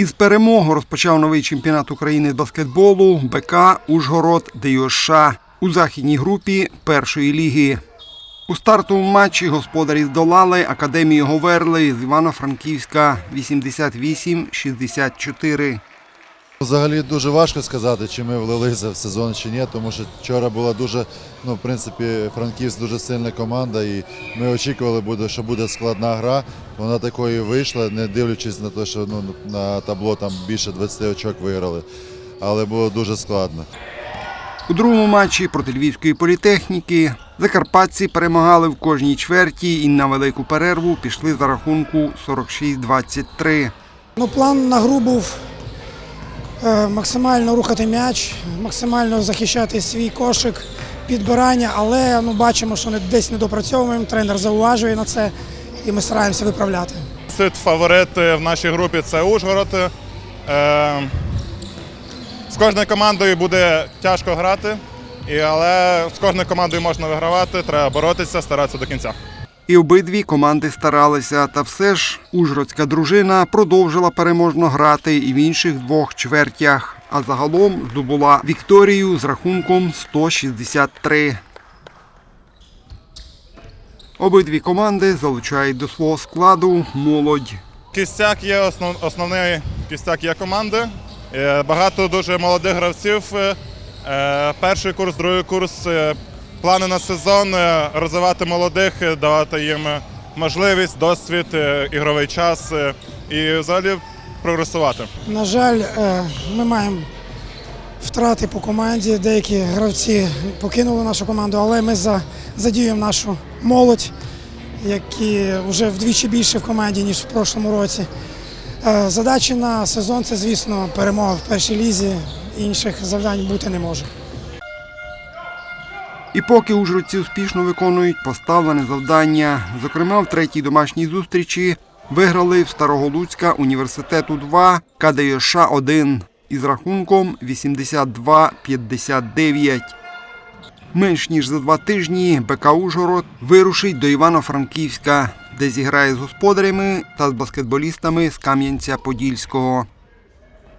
Із перемоги розпочав новий чемпіонат України з баскетболу БК Ужгород ДЮШ у західній групі першої ліги. У стартовому матчі господарі здолали Академію Говерли з Івано-Франківська 88-64. Взагалі дуже важко сказати, чи ми влилися в сезон чи ні, тому що вчора була дуже, ну, в принципі, Франківськ дуже сильна команда, і ми очікували, буде, що буде складна гра. Вона такою вийшла, не дивлячись на те, що ну, на табло там більше 20 очок виграли. Але було дуже складно. У другому матчі проти Львівської політехніки закарпатці перемагали в кожній чверті і на велику перерву пішли за рахунку 46-23. Ну, план на гру був максимально рухати м'яч, максимально захищати свій кошик, підбирання, але ну, бачимо, що не- десь не допрацьовуємо. Тренер зауважує на це і ми стараємося виправляти. Сит фаворит в нашій групі це Ужгород. Е, З кожною командою буде тяжко грати, але з кожною командою можна вигравати, треба боротися, старатися до кінця. І обидві команди старалися, та все ж ужгородська дружина продовжила переможно грати і в інших двох чвертях, а загалом здобула вікторію з рахунком 163. Обидві команди залучають до свого складу молодь. Кістяк є основ, основний кістяк є команди. Е, Багато дуже молодих гравців. Е, е, Перший курс, другий курс. Плани на сезон е, розвивати молодих, е, давати їм е, можливість, досвід, ігровий час і взагалі прогресувати. На жаль, ми маємо втрати по команді. Деякі гравці покинули нашу команду, але ми за- задіюємо нашу молодь, які вже вдвічі більше в команді, ніж в прошлому році. Задачі на сезон це, звісно, перемога в першій лізі. Інших завдань бути не може. І поки ужгородці успішно виконують поставлене завдання, зокрема в третій домашній зустрічі виграли в Староголуцька університету 2 КДЮШ 1 із рахунком 82-59. Менш ніж за два тижні БК Ужгород вирушить до Івано-Франківська, де зіграє з господарями та з баскетболістами з Кам'янця-Подільського.